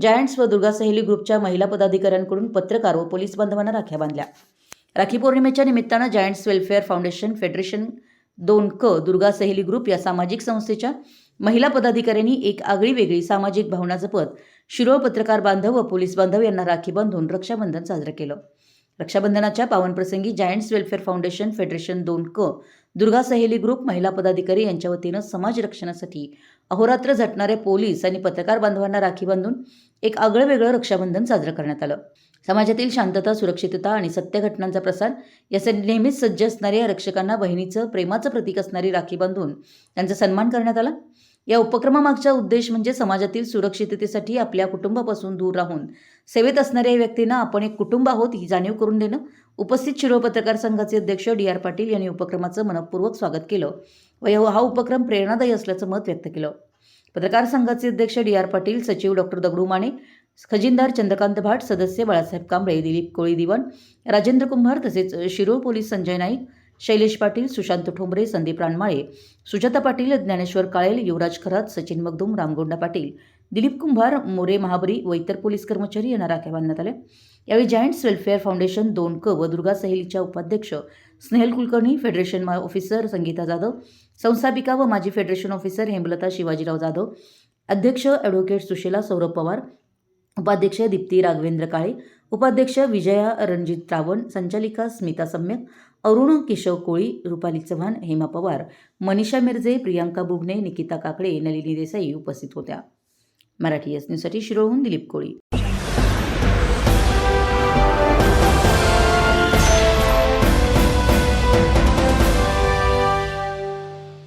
Giants व दुर्गा सहेली ग्रुपच्या महिला पदाधिकाऱ्यांकडून पत्रकार व पोलीस बांधवांना राख्या बांधल्या. राखी पौर्णिमेच्या निमित्तानं जायंट्स वेलफेअर फाउंडेशन फेडरेशन दोन क दुर्गा सहेली ग्रुप या सामाजिक संस्थेच्या महिला पदाधिकाऱ्यांनी एक आगळी वेगळी सामाजिक भावना जपत शिरोळ पत्रकार बांधव व पोलीस बांधव यांना राखी बांधून रक्षाबंधन साजरं केलं. रक्षाबंधनाच्या पावनप्रसंगी जायंट्स वेलफेअर फाउंडेशन फेडरेशन दोन क दुर्गा सहेली ग्रुप महिला पदाधिकारी यांच्या वतीनं समाज रक्षणासाठी अहोरात्र झटणारे पोलीस आणि पत्रकार बांधवांना राखी बांधून एक आगळं वेगळं रक्षाबंधन साजरं करण्यात आलं. समाजातील शांतता सुरक्षितता आणि सत्य घटनांचा प्रसार यासाठी नेहमीच सज्ज असणाऱ्या रक्षकांना बहिणीचं प्रेमाचं प्रतीक असणारी राखी बांधून त्यांचा सन्मान करण्यात आला. या उपक्रमामागचा उद्देश म्हणजे समाजातील सुरक्षिततेसाठी आपल्या कुटुंबापासून दूर राहून सेवेत असणाऱ्या व्यक्तींना आपण एक कुटुंब आहोत ही जाणीव करून देणं. उपस्थित शिरोळ पत्रकार संघाचे अध्यक्ष डी आर पाटील यांनी उपक्रमाचं मनपूर्वक स्वागत केलं व हा उपक्रम प्रेरणादायी असल्याचं मत व्यक्त केलं. पत्रकार संघाचे अध्यक्ष डी आर पाटील सचिव डॉक्टर दगडू माने खजिनदार चंद्रकांत भाट सदस्य बाळासाहेब कांबळे दिलीप कोळी दिवाण राजेंद्र कुंभार तसेच शिरोळ पोलीस संजय नाईक शैलेश पाटील सुशांत ठोंबरे संदीप रानमाळे सुजाता पाटील ज्ञानेश्वर काळेल युवराज खरात सचिन मगदूम रामगोंडा पाटील दिलीप कुंभार मोरे महाबरी व इतर पोलीस कर्मचारी यांना राख्या बांधण्यात आल्या. यावेळी जायंट्स वेलफेअर फाउंडेशन दोन क व दुर्गा सहेलीच्या उपाध्यक्ष स्नेहल कुलकर्णी फेडरेशन ऑफिसर संगीता जाधव संस्थापिका व माजी फेडरेशन ऑफिसर हेमलता शिवाजीराव जाधव अध्यक्ष ॲडव्होकेट सुशीला सौरभ पवार उपाध्यक्ष दीप्ती राघवेंद्र काळे उपाध्यक्ष विजया रणजित रावण संचालिका स्मिता सम्यक अरुण केशव कोळी रुपाली चव्हाण हेमा पवार मनीषा मिर्जे प्रियांका बुगणे निकिता काकडे नलिनी देसाई उपस्थित होत्या. मराठी एस न्यूजसाठी शिरोळहून दिलीप कोळी.